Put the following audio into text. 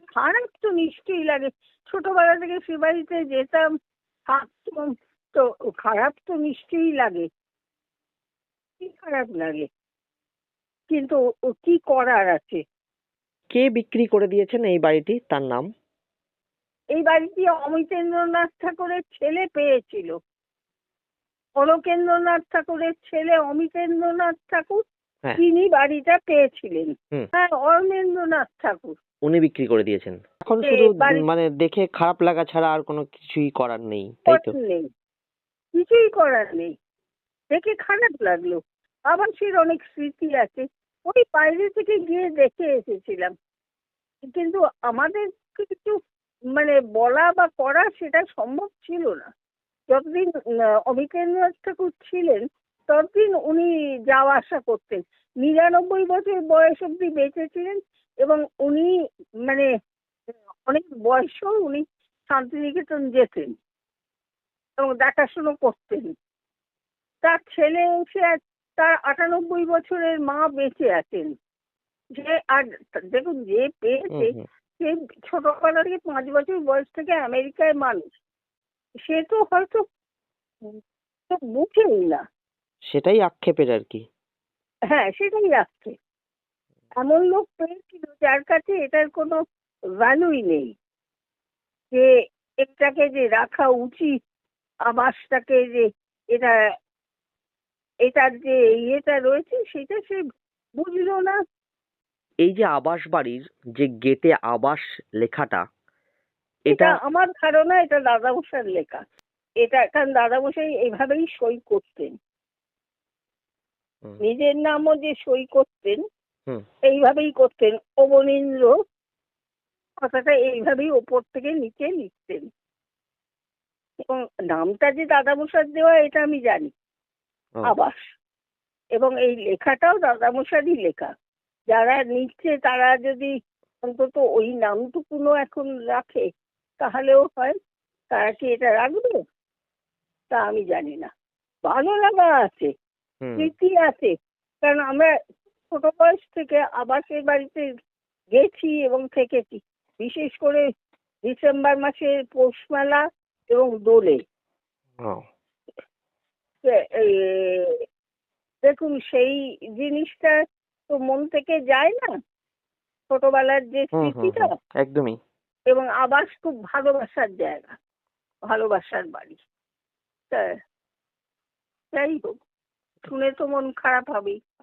খারাপ তো নিশ্চয়ই লাগে। ছোটবেলা থেকে সে বাড়িতে যেতাম থাকতাম তো খারাপ তো নিশ্চয়ই লাগে। কি খারাপ লাগে? কিন্তু ও কি করার আছে? কে বিক্রি করে দিয়েছেন এই বাড়িটি? তার নাম? এই বাড়িটি অমিতেন্দ্রনাথ ঠাকুরের ছেলে পেয়েছিল। অলোকেন্দ্রনাথ ঠাকুরের ছেলে অমিতেন্দ্রনাথ ঠাকুর তিনি বাড়িটা পেয়েছিলেন। হ্যাঁ অরমেন্দ্রনাথ ঠাকুর। উনি বিক্রি করে দিয়েছেন। এখন শুধু মানে দেখে খারাপ লাগা ছাড়া আর কোনো কিছুই করার নেই তাই তো? নেই। কিছুই করার নেই। দেখে খারাপ লাগল। আবাসের অনেক স্মৃতি আছে। ওই বাইরে থেকে গিয়ে দেখে এসেছিলাম। কিন্তু আমাদের কিছু মানে বলা বা করা সেটা সম্ভব ছিল না। যতদিন আহ, অমিতেন্দ্রনাথ ঠাকুর ছিলেন ততদিন উনি যাওয়া আসা করতেন। নিরানব্বই বছর বয়স অব্দি বেঁচে ছিলেন এবং উনি মানে অনেক বয়সেও উনি শান্তিনিকেতন যেতেন এবং দেখাশুনো করতেন। তার ছেলে এসে তার আটানব্বই বছরের মা বেঁচে আছেন। যে আর দেখুন যে পেয়েছে সে ছোটবেলা থেকে পাঁচ বছর বয়স থেকে আমেরিকায় মানুষ। সে তো হয়তো বুঝেই না। সেটাই আক্ষেপের আর কি হ্যাঁ সেটাই আক্ষেপ। এমন লোক পেয়েছিল যার কাছে এটার কোনো ভ্যালুই নেই যে এটাকে যে রাখা উচিত আবাসটাকে যে এটা এটার যে ইয়েটা রয়েছে সেটা সে বুঝলো না। এই যে আবাস বাড়ির যে গেটে আবাস লেখাটা এটা আমার ধারণা এটা দাদামশার লেখা। এটা কারণ দাদামশাই এইভাবেই সই করতেন। নিজের নামও যে সই করতেন এইভাবেই করতেন। অবনীন্দ্র কথাটা এইভাবেই ওপর থেকে নিচে লিখতেন। এবং নামটা যে দাদামশার দেওয়া এটা আমি জানি। আবাস। এবং এই লেখাটাও দাদামশারই লেখা। যারা নিচ্ছে তারা যদি অন্তত ওই নামটুকুনো এখন রাখে তাহলেও হয় তারা কি এটা রাখবে? তা আমি জানি না। ভালো লাগা আছে। আছে। কারণ আমরা ছোট বয়স থেকে আবাসের বাড়িতে গেছি এবং থেকেছি। বিশেষ করে ডিসেম্বর মাসে পৌষ মেলা এবং দোলে। দেখুন সেই জিনিসটা তো মন থেকে যায় না। ছোটবেলার যে স্মৃতিটা একদমই। এবং আবাস খুব ভালোবাসার জায়গা ভালোবাসার বাড়ি। তা যাই হোক। শুনে তো মন খারাপ হবেই।